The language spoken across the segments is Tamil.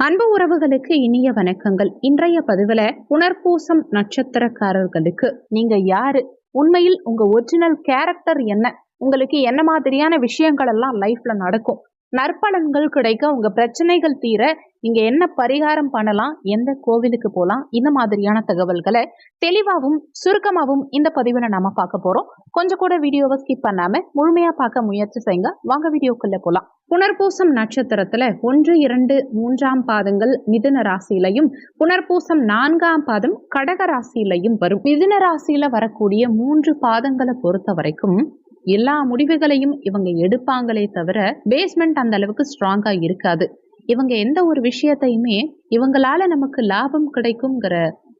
அன்பு உறவுகளுக்கு இனிய வணக்கங்கள். இன்றைய பதிவுல புனர்பூசம் நட்சத்திரக்காரர்களுக்கு நீங்க யாரு? உண்மையில் உங்க ஒரிஜினல் கேரக்டர் என்ன? உங்களுக்கு என்ன மாதிரியான விஷயங்கள் எல்லாம் லைஃப்ல நடக்கும்? நற்பலன்கள் கிடைக்க உங்க பிரச்சனைகள் தீர நீங்க என்ன பரிகாரம் பண்ணலாம் எந்த கோவிலுக்கு போகலாம் இந்த மாதிரியான தகவல்களை தெளிவாகவும் சுருக்கமாகவும் இந்த பதிவில் நாம பார்க்க போறோம். கொஞ்சம் கூட வீடியோவை ஸ்கிப் பண்ணாம முழுமையா பார்க்க முயற்சி செய்யுங்க. வாங்க வீடியோக்குள்ள போலாம். புனர்பூசம் நட்சத்திரத்துல ஒன்று இரண்டு மூன்றாம் பாதங்கள் மிதுன ராசியிலையும் புனர்பூசம் நான்காம் பாதம் கடக ராசியிலையும் வரும். மிதுன ராசியில வரக்கூடிய மூன்று பாதங்களை பொறுத்த வரைக்கும் எல்லா முடிவுகளையும் இவங்க எடுப்பாங்களே தவிர பேஸ்மெண்ட் அந்த அளவுக்கு ஸ்ட்ராங்கா இருக்காது. இவங்க எந்த ஒரு விஷயத்தையுமே இவங்களால நமக்கு லாபம் கிடைக்குங்கிற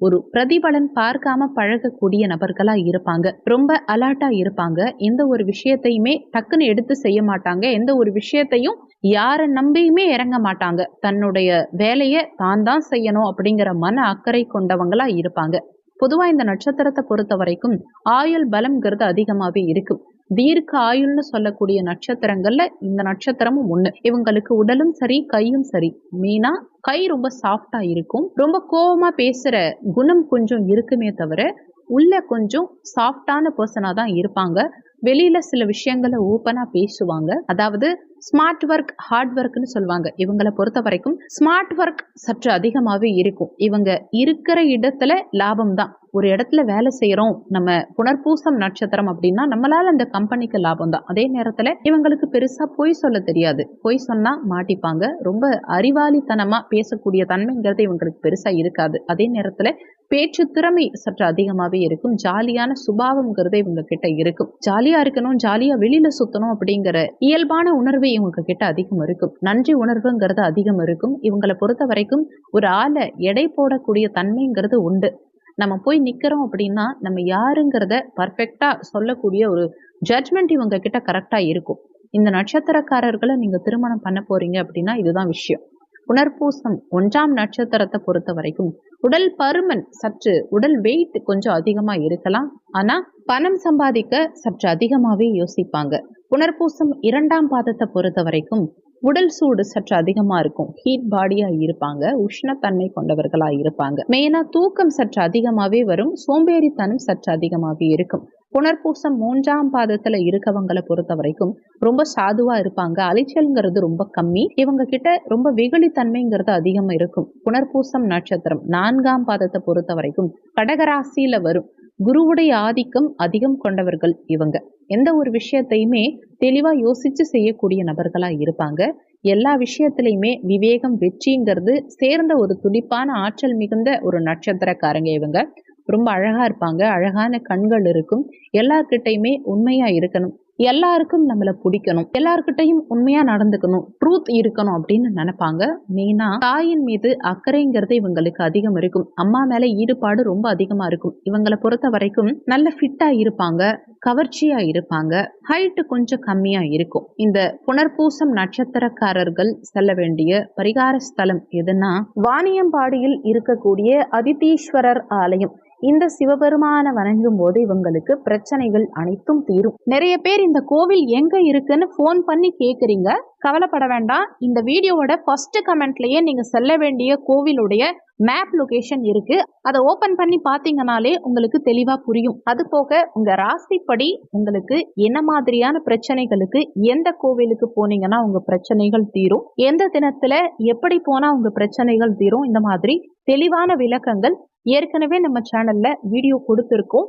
ஒரு பிரதிபலன் பார்க்காம பழகக்கூடிய நபர்களா இருப்பாங்க. ரொம்ப அலர்ட்டா இருப்பாங்க. எந்த ஒரு விஷயத்தையுமே டக்குன்னு எடுத்து செய்ய மாட்டாங்க. எந்த ஒரு விஷயத்தையும் யாரை நம்பியுமே இறங்க மாட்டாங்க. தன்னுடைய வேலையை தான் தான் செய்யணும் அப்படிங்கிற மன அக்கறை கொண்டவங்களா இருப்பாங்க. பொதுவா இந்த நட்சத்திரத்தை பொறுத்த வரைக்கும் ஆயுள் பலம்ங்கிறது அதிகமாவே இருக்கும் தீர்க்க ஆயுள்னு சொல்லக்கூடிய நட்சத்திரங்கள்ல இந்த நட்சத்திரமும் ஒண்ணு. இவங்களுக்கு உடலும் சரி கையும் சரி. மீனா கை ரொம்ப சாஃப்டா இருக்கும். ரொம்ப கோபமா பேசுற குணம் கொஞ்சம் இருக்குமே தவிர உள்ள கொஞ்சம் சாஃப்டான பர்சனா தான் இருப்பாங்க. வெளியில சில விஷயங்களை ஓப்பனா பேசுவாங்க. அதாவது ஸ்மார்ட் ஒர்க் ஹார்ட் ஒர்க்னு சொல்லுவாங்க. இவங்களை பொறுத்த வரைக்கும் ஸ்மார்ட் ஒர்க் சற்று அதிகமாகவே இருக்கும். இவங்க இருக்கிற இடத்துல லாபம் தான். ஒரு இடத்துல வேலை செய்கிறோம் நம்ம புனர்பூசம் நட்சத்திரம் அப்படின்னா நம்மளால அந்த கம்பெனிக்கு லாபம் தான். அதே நேரத்தில் இவங்களுக்கு பெருசாக பொய் சொல்ல தெரியாது. பொய் சொன்னால் மாட்டிப்பாங்க. ரொம்ப அறிவாளித்தனமாக பேசக்கூடிய தன்மைங்கிறது இவங்களுக்கு பெருசாக இருக்காது. அதே நேரத்தில் பேச்சு திறமை சற்று அதிகமாகவே இருக்கும். ஜாலியான சுபாவம்ங்கிறது இவங்க கிட்ட இருக்கும். ஜாலியா இருக்கணும் ஜாலியா வெளியில சுத்தணும் அப்படிங்கிற இயல்பான உணர்வு இவங்க கிட்ட அதிகம் இருக்கும். நன்றி உணர்வுங்கிறது அதிகம் இருக்கும். இவங்களை பொறுத்த வரைக்கும் ஒரு ஆளை எடை போடக்கூடிய தன்மைங்கிறது உண்டு. நம்ம போய் நிற்கிறோம் அப்படின்னா நம்ம யாருங்கிறத பர்ஃபெக்டா சொல்லக்கூடிய ஒரு ஜட்மெண்ட் இவங்க கிட்ட கரெக்டாக இருக்கும். இந்த நட்சத்திரக்காரர்களை நீங்கள் திருமணம் பண்ண போறீங்க அப்படின்னா இதுதான் விஷயம். புனர்பூசம் ஒன்றாம் நட்சத்திரத்தை பொறுத்த வரைக்கும் உடல் பருமன் சற்று உடல் வெயிட் கொஞ்சம் அதிகமா இருக்கலாம். ஆனா பணம் சம்பாதிக்க சற்று அதிகமாவே யோசிப்பாங்க. புனர்பூசம் இரண்டாம் பாதத்தை பொறுத்த வரைக்கும் உடல் சூடு சற்று அதிகமா இருக்கும். ஹீட் பாடியா இருப்பாங்க. உஷ்ணத்தன்மை கொண்டவர்களா இருப்பாங்க. மெயினா தூக்கம் சற்று அதிகமாவே வரும். சோம்பேறித்தனம் சற்று அதிகமாவே இருக்கும். புனர்பூசம் மூன்றாம் பாதத்துல இருக்கவங்களை பொறுத்த வரைக்கும் ரொம்ப சாதுவா இருப்பாங்க. அலைச்சல்ங்கிறது ரொம்ப கம்மி. இவங்க கிட்ட ரொம்ப வெகுளித்தன்மைங்கிறது அதிகமா இருக்கும். புனர்பூசம் நட்சத்திரம் நான்காம் பாதத்தை பொறுத்த வரைக்கும் கடகராசியில வரும். குருவுடைய ஆதிக்கம் அதிகம் கொண்டவர்கள் இவங்க. எந்த ஒரு விஷயத்தையுமே தெளிவா யோசிச்சு செய்யக்கூடிய நபர்களா இருப்பாங்க. எல்லா விஷயத்திலையுமே விவேகம் வெற்றிங்கிறது சேர்ந்த ஒரு துடிப்பான ஆற்றல் மிகுந்த ஒரு நட்சத்திரக்காரங்க இவங்க. ரொம்ப அழகா இருப்பாங்க. அழகான கண்கள் இருக்கும். எல்லார்கிட்டையுமே உண்மையா இருக்கணும். எல்லாருக்கும் நம்மளை பிடிக்கணும். எல்லார்கிட்டையும் உண்மையா நடந்துக்கணும். ட்ரூத் இருக்கணும் அப்படின்னு நினைப்பாங்க. மெயினா தாயின் மீது அக்கறைங்கிறது இவங்களுக்கு அதிகம் இருக்கும். அம்மா மேல ஈடுபாடு ரொம்ப அதிகமா இருக்கும். இவங்களை பொறுத்த வரைக்கும் நல்ல ஃபிட்டா இருப்பாங்க. கவர்ச்சியா இருப்பாங்க. ஹைட்டு கொஞ்சம் கம்மியா இருக்கும். இந்த புனர்பூசம் நட்சத்திரக்காரர்கள் செல்ல வேண்டிய பரிகார ஸ்தலம் எதுனா வாணியம்பாடியில் இருக்கக்கூடிய அதிதீஸ்வரர் ஆலயம். இந்த சிவபெருமான வணங்கும் போது இவங்களுக்கு பிரச்சனைகள் அனைத்தும் தீரும். நிறைய பேர் இந்த கோவில் எங்க இருக்குன்னு போன் பண்ணி கேக்குறீங்க. கவலைப்பட வேண்டாம். இந்த வீடியோவோட ஃபர்ஸ்ட் கமெண்ட்லயே நீங்க செல்ல வேண்டிய கோவிலுடைய மேப் லொகேஷன் இருக்கு. அதை ஓபன் பண்ணி பாத்தீங்கனாலே உங்களுக்கு தெளிவா புரியும். அது போக உங்க ராசிப்படி உங்களுக்கு என்ன மாதிரியான பிரச்சனைகளுக்கு எந்த கோவிலுக்கு போனீங்கன்னா உங்க பிரச்சனைகள் தீரும். எந்த தினத்துல எப்படி போனா உங்க பிரச்சனைகள் தீரும். இந்த மாதிரி தெளிவான விளக்கங்கள் ஏற்கனவே நம்ம சேனல்ல வீடியோ கொடுத்துருக்கோம்.